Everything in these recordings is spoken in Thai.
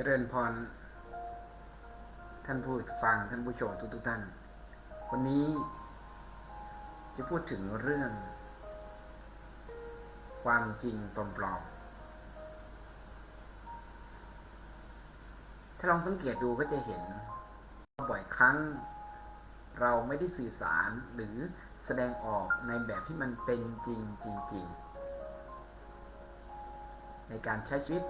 จริญพร ท่านผู้ฟังท่านผู้ชมทุกทุกๆท่าน วันนี้จะพูดถึงเรื่อง ความจริงปลอมๆถ้าลองสังเกตดูก็จะเห็น บ่อยครั้งเราไม่ได้สื่อสารหรือแสดงออกในแบบที่มันเป็นจริงจริง ๆ ในการใช้ชีวิต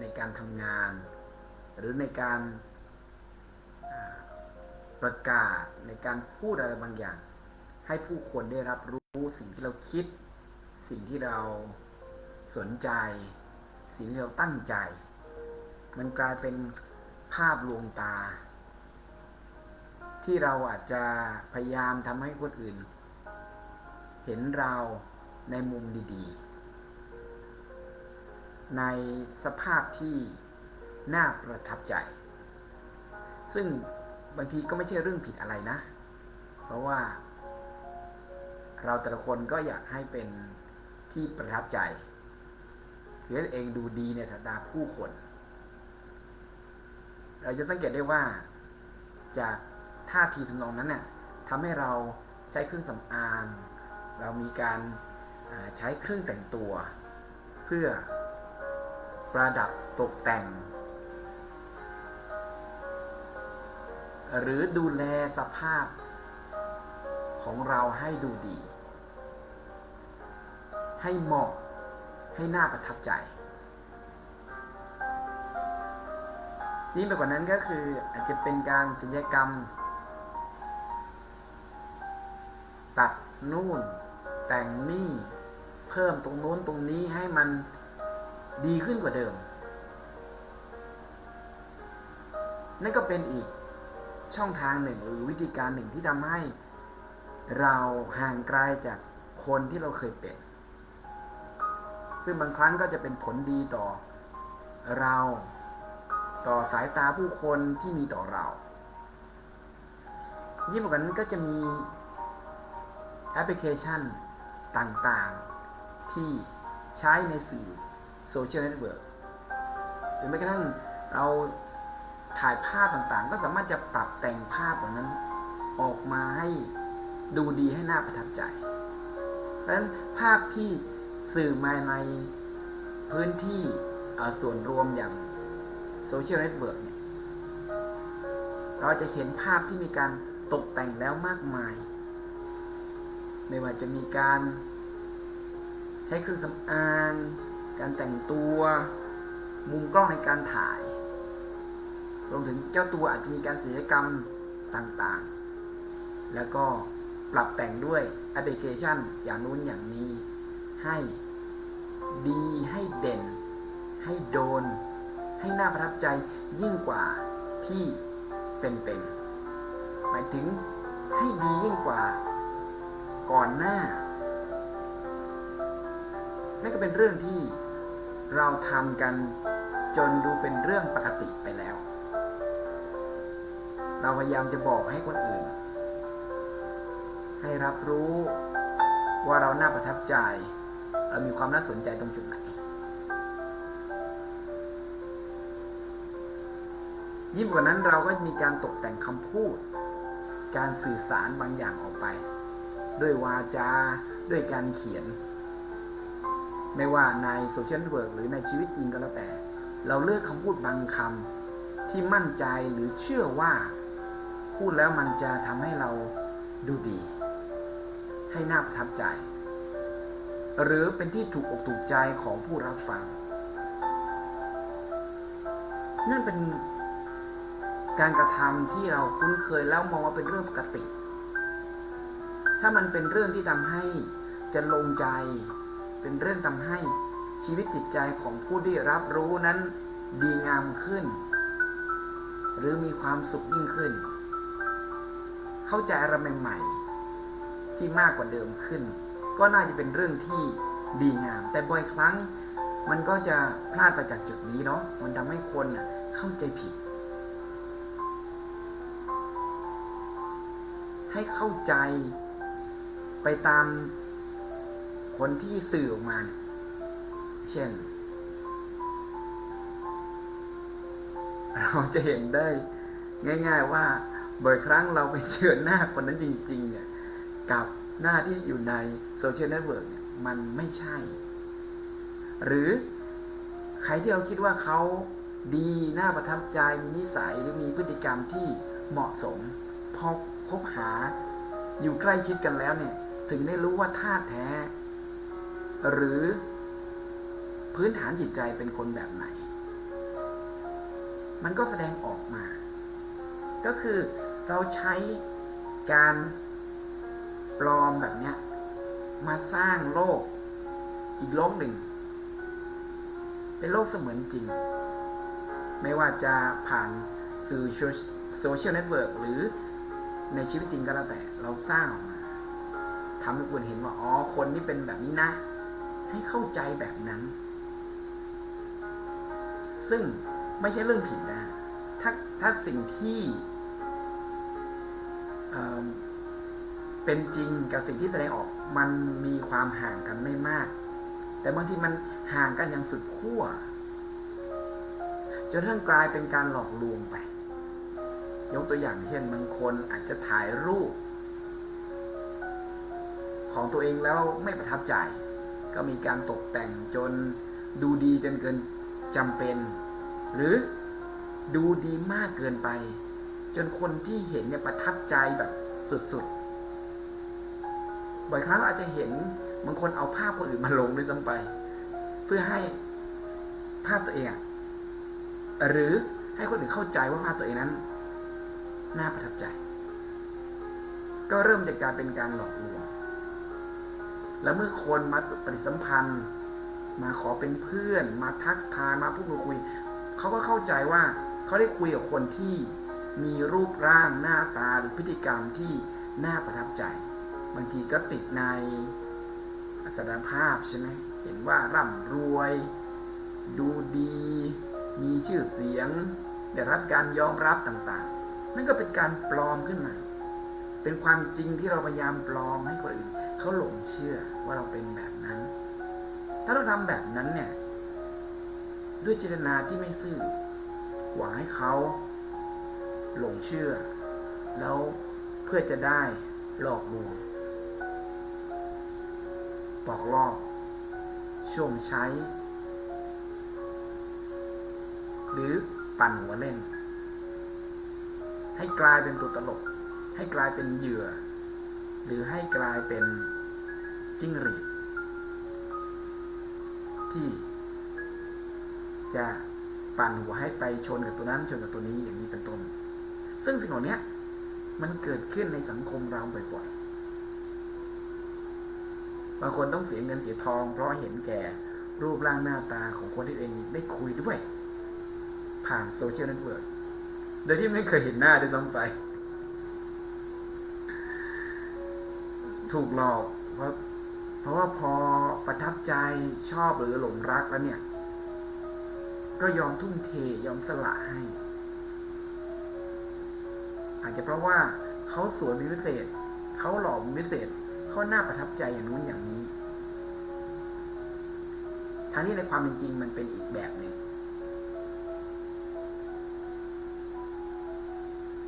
ในการทำงาน หรือในการประกาศในการพูดอะไรบางอย่าง ให้ผู้คนได้รับรู้สิ่งที่เราคิด สิ่งที่เราสนใจ สิ่งที่เราตั้งใจ มันกลายเป็นภาพลวงตา ที่เราอาจจะพยายามทำให้คนอื่น เห็นเราในมุมดี ๆ ในสภาพที่น่าประทับใจ ซึ่งบางทีก็ไม่ใช่เรื่องผิดอะไรนะ เพราะว่า เราแต่ละคนก็อยากให้เป็นที่ประทับใจคือให้ตัวเองดูดีในสายตาผู้คน เราจะสังเกตได้ว่า จากท่าทีทำนองนั้นเนี่ยทำให้เราใช้เครื่องสำอาง เรามีการใช้เครื่องแต่งตัว เพื่อ ประดับตกแต่ง หรือดูแลสภาพของเราให้ดูดี ให้เหมาะให้น่าประทับใจ ยิ่งไปกว่านั้นก็คืออาจจะเป็นการศัลยกรรม ตัดนู่นแต่งนี่ เพิ่มตรงนู้นตรงนี้ให้มัน ดีขึ้นกว่าเดิม นั่นก็เป็นอีกช่องทางหนึ่งหรือวิธีการหนึ่งที่ทำให้ เราห่างไกลจากคนที่เราเคยเป็น ซึ่งบางครั้งก็จะเป็นผลดีต่อเราต่อสายตาผู้คนที่มีต่อเรายิ่งกว่านั้นก็จะมีแอปพลิเคชันต่างๆที่ใช้ในสื่อ โซเชียลเน็ตเวิร์กหรือแม้กระทั่งเราถ่ายภาพต่างๆ ก็สามารถจะปรับแต่งภาพเหล่านั้นออกมาให้ดูดีให้น่าประทับใจ เพราะฉะนั้นภาพที่สื่อมาในพื้นที่ส่วนรวมอย่างโซเชียลเน็ตเวิร์กเนี่ยเราจะเห็นภาพที่มีการตกแต่งแล้วมากมาย ไม่ว่าจะมีการใช้เครื่องสำอาง การแต่งตัว มุมกล้องในการถ่าย รวมถึงเจ้าตัวอาจจะมีการศิลปกรรมต่างๆ แล้วก็ปรับแต่งด้วยแอปพลิเคชันอย่างนู้นอย่างนี้ ให้ดีให้เด่น ให้โดน ให้น่าประทับใจยิ่งกว่าที่เป็นๆหมายถึงให้ดียิ่งกว่าก่อนหน้านั่นก็เป็นเรื่องที่ เราทำกันจนดูเป็นเรื่องปกติไปแล้ว เราพยายามจะบอกให้คนอื่น ให้รับรู้ว่าเราน่าประทับใจ เรามีความน่าสนใจตรงจุดไหน ยิ่งกว่านั้นเราก็มีการตกแต่งคำพูด การสื่อสารบางอย่างออกไป ด้วยวาจา ด้วยการเขียน ไม่ว่าในโซเชียลเน็ตเวิร์กหรือในชีวิตจริงก็แล้วแต่ เราเลือกคำพูดบางคำที่มั่นใจหรือเชื่อว่า พูดแล้วมันจะทำให้เราดูดี ให้น่าประทับใจ หรือเป็นที่ถูกอกถูกใจของผู้รับฟัง นั่นเป็นการกระทำที่เราคุ้นเคยแล้วมองว่าเป็นเรื่องปกติ ถ้ามันเป็นเรื่องที่ทำให้จะลงใจ เป็นเรื่องทำให้ชีวิตจิตใจของผู้ที่รับรู้นั้นดีงามขึ้น หรือมีความสุขยิ่งขึ้น เข้าใจอะไรใหม่ๆที่มากกว่าเดิมขึ้น ก็น่าจะเป็นเรื่องที่ดีงาม แต่บ่อยครั้งมันก็จะพลาดไปจากจุดนี้เนาะมันทำให้คนเข้าใจผิด ให้เข้าใจไปตาม คนที่สื่อออกมา เช่น เราจะเห็นได้ง่าย ๆว่าบ่อยครั้งเราไปเจอหน้าคนนั้นจริง ๆ เนี่ย กับหน้าที่อยู่ในโซเชียลเน็ตเวิร์กเนี่ยมันไม่ใช่ หรือใครที่เราคิดว่าเขาดีน่าประทับใจมีนิสัยหรือมีพฤติกรรมที่เหมาะสม พอคบหาอยู่ใกล้ชิดกันแล้วเนี่ย ถึงได้รู้ว่าท่าแท้ หรือพื้นฐานจิตใจเป็นคนแบบไหน มันก็แสดงออกมา ก็คือเราใช้การปลอมแบบเนี้ย มาสร้างโลกอีกโลกหนึ่ง เป็นโลกเสมือนจริง ไม่ว่าจะผ่านสื่อโซเชียลเน็ตเวิร์กหรือในชีวิตจริงก็แล้วแต่เราสร้างออกมาทำให้คุณเห็นว่า อ๋อ คนนี้เป็นแบบนี้นะ ให้เข้าใจแบบนั้น ซึ่งไม่ใช่เรื่องผิดนะ ถ้าถ้าสิ่งที่เเป็นจริงกับสิ่งที่แสดงออก มันมีความห่างกันไม่มาก แต่บางทีมันห่างกันอย่างสุดขั้วจนกระทั่งกลายเป็นการหลอกลวงไป ยกตัวอย่างเช่นบางคนอาจจะถ่ายรูป ของตัวเองแล้วไม่ประทับใจ ก็มีการตกแต่งจนดูดีจนเกินจำเป็น หรือดูดีมากเกินไป จนคนที่เห็นเนี่ยประทับใจแบบสุดๆ บ่อยครั้งเราอาจจะเห็นบางคนเอาภาพคนอื่นมาลงด้วยซ้ำไป เพื่อให้ภาพตัวเอง หรือให้คนอื่นเข้าใจว่าภาพตัวเองนั้น น่าประทับใจ ก็เริ่มจากการเป็นการหลอกลวง แล้วเมื่อคนมาปฏิสัมพันธ์ มาขอเป็นเพื่อน มาทักทายมาพูดคุย เขาก็เข้าใจว่าเขาได้คุยกับคนที่มีรูปร่างหน้าตาหรือพฤติกรรมที่น่าประทับใจ บางทีก็ติดในอัศดภาพใช่ไหมเห็นว่าร่ำรวย ดูดี มีชื่อเสียง ได้รับการยอมรับต่างๆ นั่นก็เป็นการปลอมขึ้นมา เป็นความจริงที่เราพยายามปลอมให้คนอื่น เขาหลงเชื่อว่าเราเป็นแบบนั้น ถ้าเราทำแบบนั้นเนี่ย ด้วยเจตนาที่ไม่ซื่อหวังให้เขาหลงเชื่อ แล้วเพื่อจะได้หลอกลวงปอกลอกช่วงใช้ หรือปั่นหัวเล่น ให้กลายเป็นตัวตลก ให้กลายเป็นเหยื่อ หรือให้กลายเป็น จิ้งหรีดที่จะปั่นหัวให้ไปชนกับตัวนั้นชนกับตัวนี้อย่างนี้เป็นต้น ซึ่งสิ่งเหล่านี้มันเกิดขึ้นในสังคมเราบ่อยๆ บางคนต้องเสียเงินเสียทอง เพราะเห็นแก่รูปร่างหน้าตาของคนที่เองได้คุยด้วย ผ่านโซเชียลเน็ตเวิร์กโดยที่ไม่เคยเห็นหน้าด้วยซ้ำไป ถูกหลอกเพราะ เพราะว่าพอประทับใจชอบหรือหลงรักแล้วเนี่ย ก็ยอมทุ่มเทยอมสละให้ อาจจะเพราะว่าเขาสวยเป็นพิเศษ เขาหล่อเป็นพิเศษ เขาหน้าประทับใจอย่างนู้นอย่างนี้ทั้งนี้ในความเป็นจริงมันเป็นอีกแบบหนึ่ง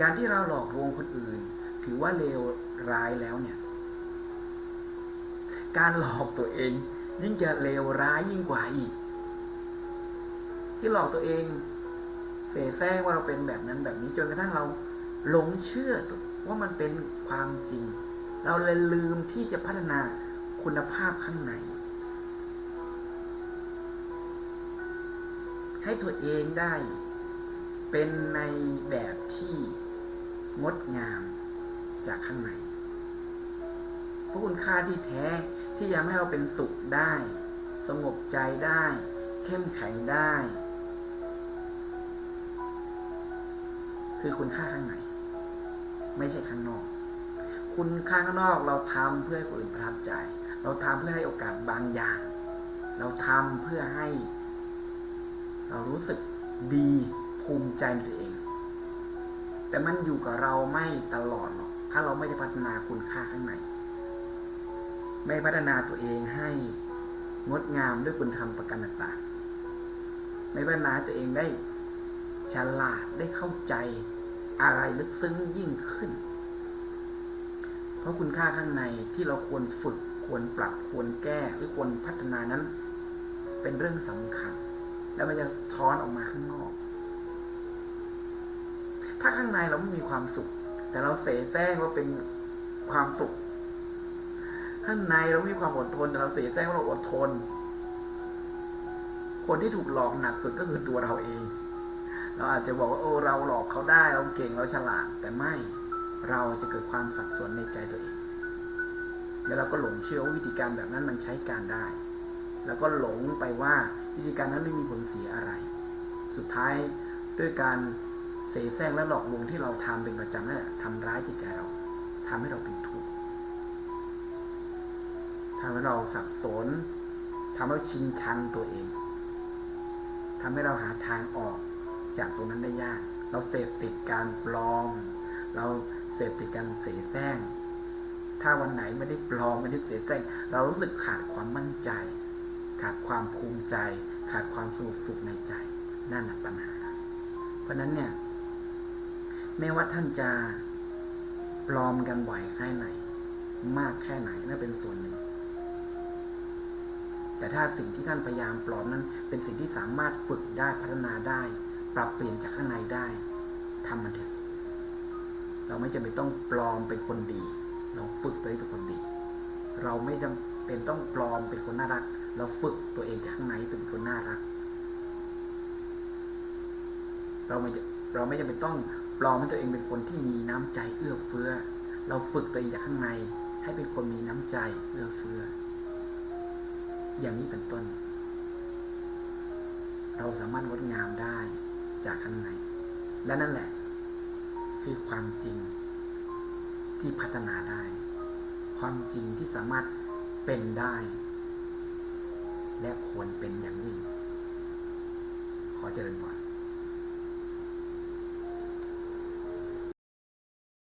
การที่เราหลอกลวงคนอื่น ถือว่าเลวร้ายแล้วเนี่ย การหลอกตัวเอง ยิ่งจะเลวร้ายยิ่งกว่าอีก ที่หลอกตัวเองเสแสร้งว่าเราเป็นแบบนั้นแบบนี้จนกระทั่งเราหลงเชื่อว่ามันเป็นความจริง เราเลยลืมที่จะพัฒนาคุณภาพข้างใน ให้ตัวเองได้ เป็นในแบบที่งดงามจากข้างในพระคุณค่าที่แท้ ที่ยังให้เราเป็นสุขได้ สงบใจได้ เข้มแข็งได้ คือคุณค่าข้างในไม่ใช่ข้างนอก คุณค่าข้างนอกเราทำเพื่อให้คนอื่นประทับใจ เราทำเพื่อให้โอกาสบางอย่าง เราทำเพื่อให้ เรารู้สึกดีภูมิใจในตัวเอง แต่มันอยู่กับเราไม่ตลอดหรอก ถ้าเราไม่ได้พัฒนาคุณค่าข้างใน ไม่พัฒนาตัวเองให้งดงามด้วยคุณธรรมประกันต่างๆไม่พัฒนาตัวเองได้ฉลาดได้เข้าใจอะไรลึกซึ้งยิ่งขึ้น เพราะคุณค่าข้างในที่เราควรฝึกควรปรับควรแก้หรือควรพัฒนานั้น เป็นเรื่องสำคัญ แล้วมันจะท้อนออกมาข้างนอก ถ้าข้างในเราไม่มีความสุข แต่เราเสแสร้งว่าเป็นความสุข ข้างในเรามีความอดทนแต่เราเสแสร้งว่าเราอดทน คนที่ถูกหลอกหนักสุดก็คือตัวเราเอง เราอาจจะบอกว่าโอ้เราหลอกเขาได้ เราเก่งเราฉลาด แต่ไม่เราจะเกิดความสับสนในใจตัวเอง แล้วเราก็หลงเชื่อว่าวิธีการแบบนั้นมันใช้การได้ แล้วก็หลงไปว่าวิธีการนั้นไม่มีผลเสียอะไร สุดท้ายด้วยการเสแสร้งและหลอกลวงที่เราทำเป็นประจำนั่นแหละทำร้ายจิตใจเราทำให้เราเป็นทุกข์ ทำให้เราสับสนทำให้เราชิงชังตัวเองทำให้เราหาทางออกจากตรงนั้นได้ยาก เราเสพติดการปลอม เราเสพติดการเสแสร้ง ถ้าวันไหนไม่ได้ปลอมไม่ได้เสแสร้ง เรารู้สึกขาดความมั่นใจ ขาดความภูมิใจ ขาดความสงบสุขในใจ นั่นแหละปัญหา เพราะฉะนั้นเนี่ย แม้ว่าท่านจะปลอมกันบ่อยแค่ไหน มากแค่ไหนนั่นเป็นส่วนหนึ่ง แต่ถ้าสิ่งที่ท่านพยายามปลอมนั้น เป็นสิ่งที่สามารถฝึกได้พัฒนาได้ ปรับเปลี่ยนจากข้างในได้ทำมันเถอะเราไม่จำเป็นต้องปลอมเป็นคนดี เราฝึกตัวเองเป็นคนดี เราไม่จำเป็นต้องปลอมเป็นคนน่ารัก เราฝึกตัวเองจากข้างในเป็นคนน่ารัก เราไม่เราไม่จำเป็นต้องปลอมให้ตัวเองเป็นคนที่มีน้ำใจเอื้อเฟื้อ เราฝึกตัวเองจากข้างในให้เป็นคนมีน้ำใจเอื้อเฟื้อ อย่างนี้เป็นต้น เราสามารถงดงามได้จากข้างใน และนั่นแหละ คือความจริงที่พัฒนาได้ ความจริงที่สามารถเป็นได้ และควรเป็นอย่างยิ่ง ขอเจริญพร